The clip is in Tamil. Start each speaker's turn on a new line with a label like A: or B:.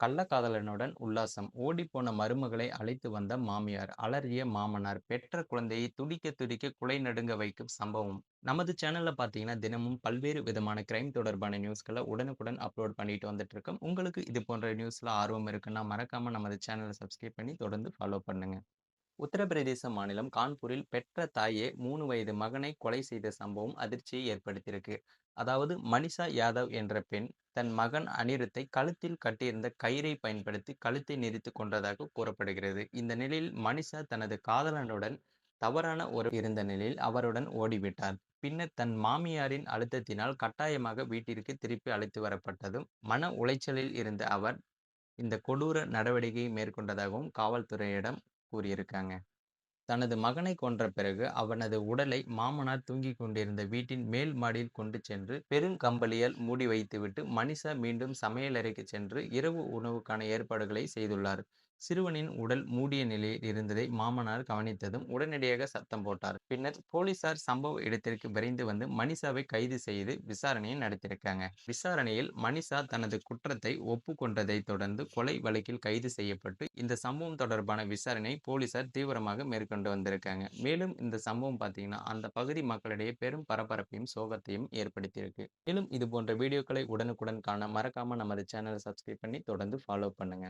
A: கள்ளக்காதலனுடன் உல்லாசம். ஓடிப்போன மருமகளை அழைத்து வந்த மாமியார் அலறிய மாமனார் பெற்ற குழந்தையை துடிக்க துடிக்க குலை நடுங்க வைக்கும் சம்பவம். நமது சேனல்ல பார்த்தீங்கன்னா தினமும் பல்வேறு விதமான கிரைம் தொடர்பான நியூஸ்களை உடனுக்குடன் அப்லோட் பண்ணிட்டு வந்துட்டு இருக்கோம் உங்களுக்கு இது போன்ற நியூஸ்ல ஆர்வம் இருக்குன்னா மறக்காம நமது சேனலை சப்ஸ்கிரைப் பண்ணி தொடர்ந்து ஃபாலோ பண்ணுங்க. உத்தரப்பிரதேச மாநிலம் கான்பூரில் பெற்ற தாயே மூணு வயது மகனை கொலை செய்த சம்பவம் அதிர்ச்சியை ஏற்படுத்தியிருக்கு. அதாவது மனிஷா யாதவ் என்ற பெண் தன் மகன் அனிருத்தை கழுத்தில் கட்டியிருந்த கயிறை பயன்படுத்தி கழுத்தை நெறித்து கொண்டதாக கூறப்படுகிறது. இந்த நிலையில் மனிஷா தனது காதலனுடன் தவறான ஒரு இருந்த நிலையில் அவருடன் ஓடிவிட்டார். பின்னர் தன் மாமியாரின் அழுத்தத்தினால் கட்டாயமாக வீட்டிற்கு திருப்பி அழைத்து வரப்பட்டதும் மன உளைச்சலில் இருந்த அவர் இந்த கொடூர நடவடிக்கையை மேற்கொண்டதாகவும் காவல்துறையிடம் கூறியிருக்காங்க. தனது மகனை கொன்ற பிறகு அவனது உடலை மாமனார் தூங்கிக் கொண்டிருந்த வீட்டின் மேல் மாடியில் கொண்டு சென்று பெருங்கம்பளியால் மூடி வைத்துவிட்டு மனிஷா மீண்டும் சமையலறைக்கு சென்று இரவு உணவுக்கான ஏற்பாடுகளை செய்துள்ளார். சிறுவனின் உடல் மூடிய நிலையில் இருந்ததை மாமனார் கவனித்ததும் உடனடியாக சத்தம் போட்டார். பின்னர் போலீசார் சம்பவ இடத்திற்கு விரைந்து வந்து மனிஷாவை கைது செய்து விசாரணையை நடத்தியிருக்காங்க. விசாரணையில் மனிஷா தனது குற்றத்தை ஒப்புக்கொண்டதை தொடர்ந்து கொலை வழக்கில் கைது செய்யப்பட்டு இந்த சம்பவம் தொடர்பான விசாரணை போலீசார் தீவிரமாக மேற்கொண்டு வந்திருக்காங்க. மேலும் இந்த சம்பவம் பார்த்தீங்கன்னா அந்த பகுதி மக்களிடையே பெரும் பரபரப்பையும் சோகத்தையும் ஏற்படுத்தியிருக்கு. மேலும் இது போன்ற வீடியோக்களை உடனுக்குடன் காண மறக்காம நமது சேனலை சப்ஸ்கிரைப் பண்ணி தொடர்ந்து ஃபாலோ பண்ணுங்க.